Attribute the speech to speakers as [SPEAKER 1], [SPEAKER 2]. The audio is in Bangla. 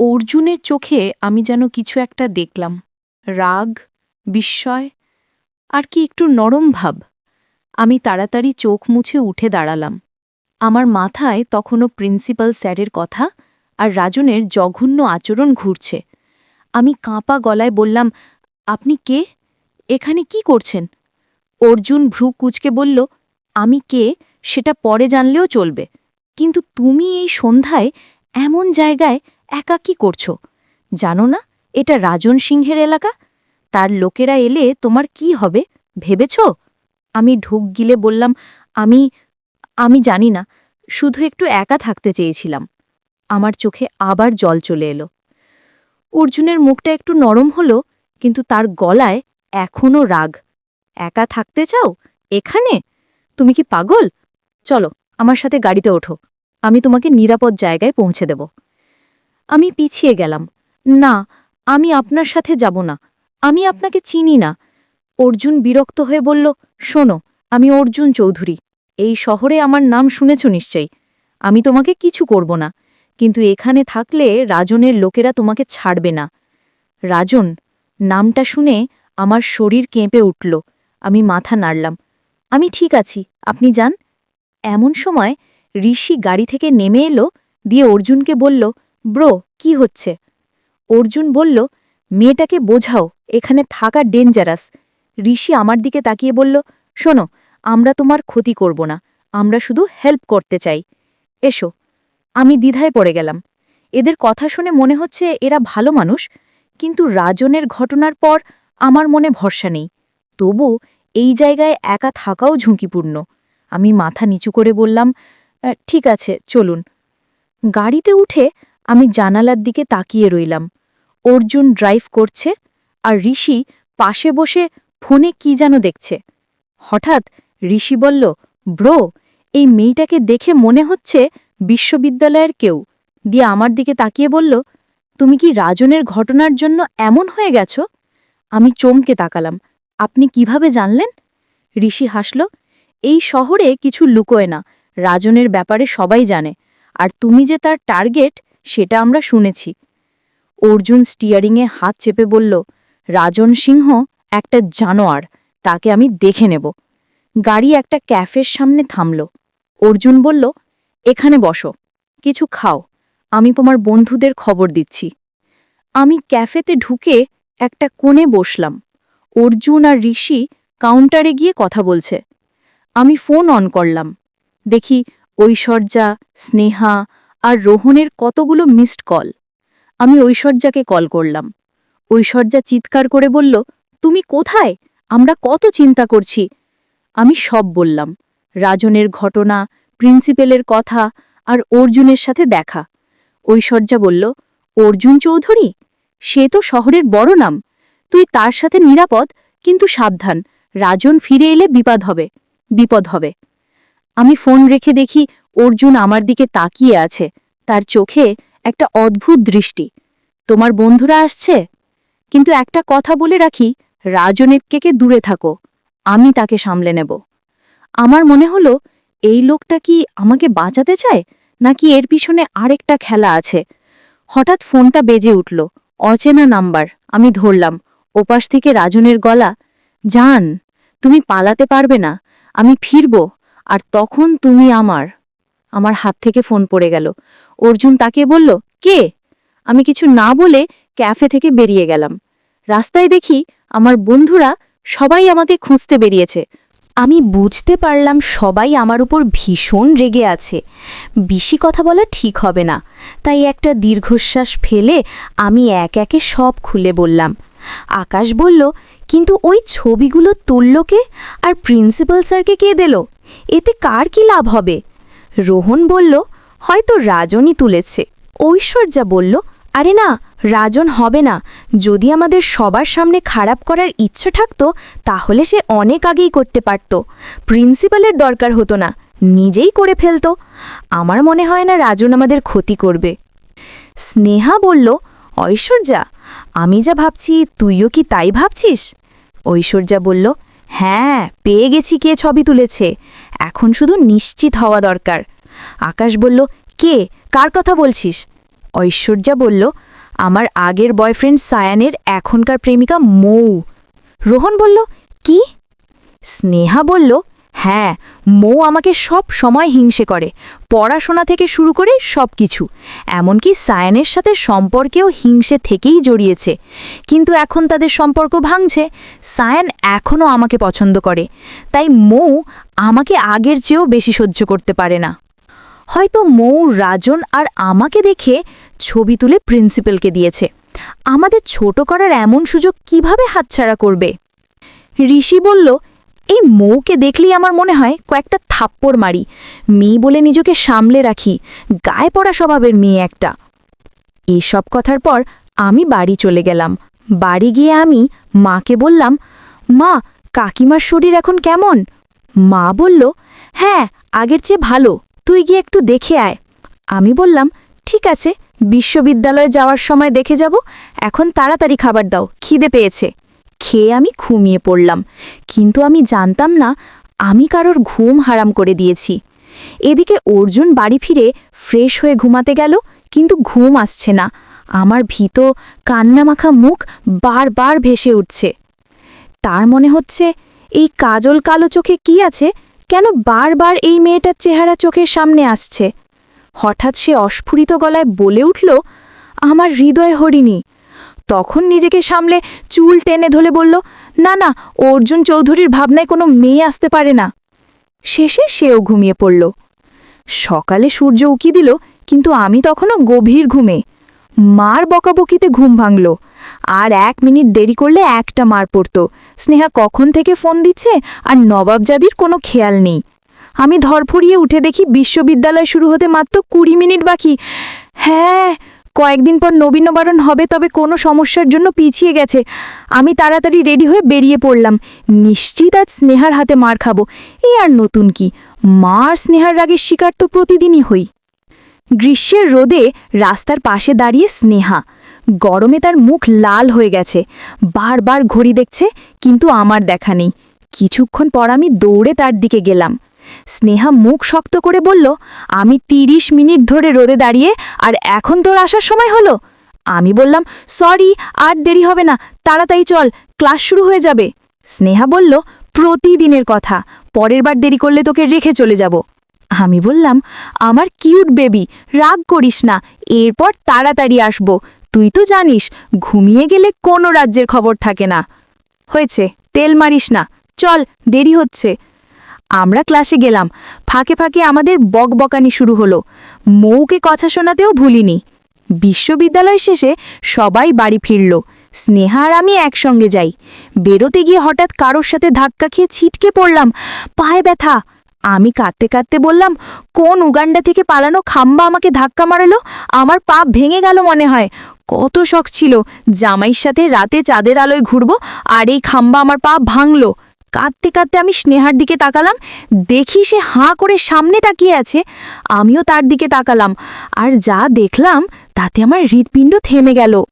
[SPEAKER 1] অর্জুনের চোখে আমি যেন কিছু একটা দেখলাম। রাগ, বিস্ময়, আর কি একটু নরম ভাব। আমি তাড়াতাড়ি চোখ মুছে উঠে দাঁড়ালাম। আমার মাথায় তখনও প্রিন্সিপাল স্যারের কথা আর রাজনের জঘন্য আচরণ ঘুরছে। আমি কাঁপা গলায় বললাম, আপনি কে? এখানে কি করছেন? অর্জুন ভ্রু কুচকে বলল, আমি কে সেটা পরে জানলেও চলবে। কিন্তু তুমি এই সন্ধ্যায় এমন জায়গায় একা কি করছ? জানো না, এটা রাজন সিংহের এলাকা? তার লোকেরা এলে তোমার কি হবে, ভেবেছ? আমি ঢুক গিলে বললাম, আমি আমি জানি না, শুধু একটু একা থাকতে চেয়েছিলাম। আমার চোখে আবার জল চলে এলো। অর্জুনের মুখটা একটু নরম হলো, কিন্তু তার গলায় এখনও রাগ। একা থাকতে চাও? এখানে? তুমি কি পাগল? চলো, আমার সাথে গাড়িতে ওঠো। আমি তোমাকে নিরাপদ জায়গায় পৌঁছে দেব। আমি পিছিয়ে গেলাম। না, আমি আপনার সাথে যাব না। আমি আপনাকে চিনি না। অর্জুন বিরক্ত হয়ে বলল, শোনো, আমি অর্জুন চৌধুরী। এই শহরে আমার নাম শুনেছ নিশ্চয়ই। আমি তোমাকে কিছু করব না। কিন্তু এখানে থাকলে রাজনের লোকেরা তোমাকে ছাড়বে না। রাজন, নামটা শুনে আমার শরীর কেঁপে উঠল। আমি মাথা নাড়লাম। আমি ঠিক আছি, আপনি যান। এমন সময় ঋষি গাড়ি থেকে নেমে এলো, দিয়ে অর্জুনকে বলল ব্রো, কি হচ্ছে? অর্জুন বলল, মেয়েটাকে বোঝাও, এখানে থাকা ডেঞ্জারাস ঋষি আমার দিকে তাকিয়ে বলল, শোনো, আমরা তোমার ক্ষতি করব না, আমরা শুধু হেল্প করতে চাই। এসো, আমি দ্বিধায় পড়ে গেলাম। এদের কথা শুনে মনে হচ্ছে এরা ভালো মানুষ, কিন্তু রাজনের ঘটনার পর আমার মনে ভরসা নেই। তবু এই জায়গায় একা থাকাও ঝুঁকিপূর্ণ। আমি মাথা নিচু করে বললাম ঠিক আছে, চলুন। গাড়িতে উঠে আমি জানালার দিকে তাকিয়ে রইলাম। অর্জুন ড্রাইভ করছে আর ঋষি পাশে বসে ফোনে কি যেন দেখছে। হঠাৎ ঋষি বলল, ব্রো, এই মেয়েটাকে দেখে মনে হচ্ছে বিশ্ববিদ্যালয়ের কেউ। দিয়ে আমার দিকে তাকিয়ে বলল, তুমি কি রাজনের ঘটনার জন্য এমন হয়ে গেছ? আমি চমকে তাকালাম, আপনি কীভাবে জানলেন? ঋষি হাসল, এই শহরে কিছু লুকোয় না, রাজনের ব্যাপারে সবাই জানে, আর তুমি যে তার টার্গেট সেটা আমরা শুনেছি। অর্জুন স্টিয়ারিংয়ে হাত চেপে বলল, রাজন সিংহ, একটা জানোয়ার, তাকে আমি দেখে নেব। গাড়ি একটা ক্যাফের সামনে থামল। অর্জুন বলল, এখানে বসো, কিছু খাও, আমি তোমার বন্ধুদের খবর দিচ্ছি। আমি ক্যাফেতে ঢুকে একটা কোণে বসলাম। অর্জুন আর ঋষি কাউন্টারে গিয়ে কথা বলছে। আমি ফোন অন করলাম। দেখি ঐশ্বর্যা, স্নেহা আর রোহনের কতগুলো মিসড কল আমি ঐশ্বর্যাকে কল করলাম। ঐশ্বর্যা চিৎকার করে বলল, তুমি কোথায়? আমরা কত চিন্তা করছি? আমি সব বললাম। রাজনের ঘটনা, প্রিন্সিপেলের কথা আর অর্জুনের সাথে দেখা। ঐশ্বর্যা বলল, অর্জুন চৌধুরী? সে তো শহরের বড় নাম। তুই তার সাথে নিরাপদ, কিন্তু সাবধান। রাজন ফিরে এলে বিপদ হবে। বিপদ হবে। আমি ফোন রেখে দেখি অর্জুন আমার দিকে তাকিয়ে আছে। তার চোখে একটা অদ্ভুত দৃষ্টি। তোমার বন্ধুরা আসছে? কিন্তু একটা কথা বলে রাখি রাজনের কেকে দূরে থাকো। আমি তাকে সামলে নেব। আমার মনে হলো, এই লোকটা কি আমাকে বাঁচাতে চায়? নাকি এর পিছনে আরেকটা খেলা আছে? হঠাৎ ফোনটা বেজে উঠল। অচেনা নাম্বার। আমি ধরলাম, ওপাশ থেকে রাজনের গলা, জান, তুমি পালাতে পারবে না। আমি ফিরব, আর তখন তুমি আমার। আমার হাত থেকে ফোন পড়ে গেল। অর্জুন তাকে বলল, কে? আমি কিছু না বলে ক্যাফে থেকে বেরিয়ে গেলাম। রাস্তায় দেখি আমার বন্ধুরা সবাই আমাকে খুঁজতে বেরিয়েছে।
[SPEAKER 2] আমি বুঝতে পারলাম সবাই আমার উপর ভীষণ রেগে আছে। বেশি কথা বলা ঠিক হবে না। তাই একটা দীর্ঘশ্বাস ফেলে আমি এক একে সব খুলে বললাম। আকাশ বলল, কিন্তু ওই ছবিগুলো তুলল কে? আর প্রিন্সিপাল স্যারকে কে দিল? এতে কার কি লাভ হবে? রোহন বলল, হয়তো রাজনই তুলেছে। ঐশ্বর্যা বলল, আরে না, রাজন হবে না। যদি আমাদের সবার সামনে খারাপ করার ইচ্ছে থাকতো, তাহলে সে অনেক আগেই করতে পারত। প্রিন্সিপালের দরকার হতো না, নিজেই করে ফেলত। আমার মনে হয় না রাজন আমাদের ক্ষতি করবে। স্নেহা বলল, ঐশ্বর্যা, আমি যা ভাবছি, তুইও কি তাই ভাবছিস? ঐশ্বর্যা বলল হ্যাঁ পেয়ে গেছি কে ছবি তুলেছে। এখন শুধু নিশ্চিত হওয়া দরকার। আকাশ বলল, কে? কার কথা বলছিস? ঐশ্বর্যা বলল, আমার আগের বয়ফ্রেন্ড সায়ানের এখনকার প্রেমিকা মৌ। রোহন বলল, কি? স্নেহা বলল হ্যাঁ মৌ আমাকে সব সময় হিংসে করে, পড়াশোনা থেকে শুরু করে সব কিছু এমনকি সায়ানের সাথে সম্পর্কেও হিংসে থেকেই জড়িয়েছে। কিন্তু এখন তাদের সম্পর্ক ভাঙছে। সায়ান এখনও আমাকে পছন্দ করে। তাই মৌ আমাকে আগের চেয়েও বেশি সহ্য করতে পারে না। হয়তো মৌ রাজন আর আমাকে দেখে ছবি তুলে প্রিন্সিপালকে দিয়েছে। আমাদের ছোট করার এমন সুযোগ কীভাবে হাতছাড়া করবে? ঋষি বলল এই মৌকে দেখলেই আমার মনে হয় কয়েকটা থাপ্পড় মারি। মেয়ে বলে নিজেকে সামলে রাখি। গায়ে পড়া স্বভাবের মেয়ে একটা। এসব কথার পর আমি বাড়ি চলে গেলাম। বাড়ি গিয়ে আমি মাকে বললাম, মা, কাকিমার শরীর এখন কেমন? মা বলল হ্যাঁ আগের চেয়ে ভালো। তুই গিয়ে একটু দেখে আয়। আমি বললাম, ঠিক আছে, বিশ্ববিদ্যালয়ে যাওয়ার সময় দেখে যাব। এখন তাড়াতাড়ি খাবার দাও। খিদে পেয়েছে। খেয়ে আমি ঘুমিয়ে পড়লাম। কিন্তু আমি জানতাম না, আমি কারোর ঘুম হারাম করে দিয়েছি। এদিকে অর্জুন বাড়ি ফিরে ফ্রেশ হয়ে ঘুমাতে গেল, কিন্তু ঘুম আসছে না। আমার ভীত, কান্নামাখা মুখ বারবার ভেসে উঠছে। তার মনে হচ্ছে, এই কাজল কালো চোখে কি আছে? কেন বারবার এই মেয়েটার চেহারা চোখের সামনে আসছে? হঠাৎ সে অস্ফুরিত গলায় বলে উঠল, আমার হৃদয় হরিণী তখন নিজেকে সামলে চুল টেনে ধরে বলল, না না, অর্জুন চৌধুরীর ভাবনায় কোনো মেয়ে আসতে পারে না। শেষে সেও ঘুমিয়ে পড়ল। সকালে সূর্য উকি দিল, কিন্তু আমি তখনও গভীর ঘুমে। মার বকাবকিতে ঘুম ভাঙল, আর এক মিনিট দেরি করলে একটা মার পড়ত। স্নেহা কখন থেকে ফোন দিচ্ছে আর নবাবজাদির কোনো খেয়াল নেই। আমি ধরফড়িয়ে উঠে দেখি বিশ্ববিদ্যালয় শুরু হতে মাত্র কুড়ি মিনিট বাকি। হ্যাঁ কয়েকদিন পর নবীনবরণ হবে, তবে কোনো সমস্যার জন্য পিছিয়ে গেছে। আমি তাড়াতাড়ি রেডি হয়ে বেরিয়ে পড়লাম। নিশ্চিত আজ স্নেহার হাতে মার খাব। এই আর নতুন কি? মার স্নেহার রাগের শিকার তো প্রতিদিনই হই। গ্রীষ্মের রোদে রাস্তার পাশে দাঁড়িয়ে স্নেহা। গরমে তার মুখ লাল হয়ে গেছে। বারবার ঘড়ি দেখছে, কিন্তু আমার দেখা নেই। কিছুক্ষণ পর আমি দৌড়ে তার দিকে গেলাম। স্নেহা মুখ শক্ত করে বলল, আমি তিরিশ মিনিট ধরে রোদে দাঁড়িয়ে আর এখন তোর আসার সময় হলো? আমি বললাম, সরি, আর দেরি হবে না, তাড়াতাড়ি চল, ক্লাস শুরু হয়ে যাবে। স্নেহা বলল, প্রতিদিনের কথা, পরের বার দেরি করলে তোকে রেখে চলে যাব। আমি বললাম, আমার কিউট বেবি, রাগ করিস না, এরপর তাড়াতাড়ি আসব। তুই তো জানিস, ঘুমিয়ে গেলে কোনো রাজ্যের খবর থাকে না। হয়েছে, তেল মারিস না, চল, দেরি হচ্ছে। আমরা ক্লাসে গেলাম। ফাঁকে ফাঁকে আমাদের বকবকানি শুরু হলো। মৌকে কথা শোনাতেও ভুলিনি। বিশ্ববিদ্যালয় শেষে সবাই বাড়ি ফিরল। স্নেহা আর আমি একসঙ্গে যাই। বেরোতে গিয়ে হঠাৎ কারোর সাথে ধাক্কা খেয়ে ছিটকে পড়লাম। পায়ে ব্যথা। আমি কাঁদতে কাঁদতে বললাম, কোন উগান্ডা থেকে পালানো খাম্বা আমাকে ধাক্কা মারালো? আমার পা ভেঙে গেল মনে হয়। কত শখ ছিল। জামাইয়ের সাথে রাতে চাঁদের আলোয় ঘুরবো আর এই খাম্বা আমার পা ভাঙলো। কাঁদতে কাঁদতে আমি স্নেহার দিকে তাকালাম। দেখি সে হাঁ করে সামনে তাকিয়ে আছে। আমিও তার দিকে তাকালাম। আর যা দেখলাম, তাতে আমার হৃৎপিণ্ড থেমে গেল।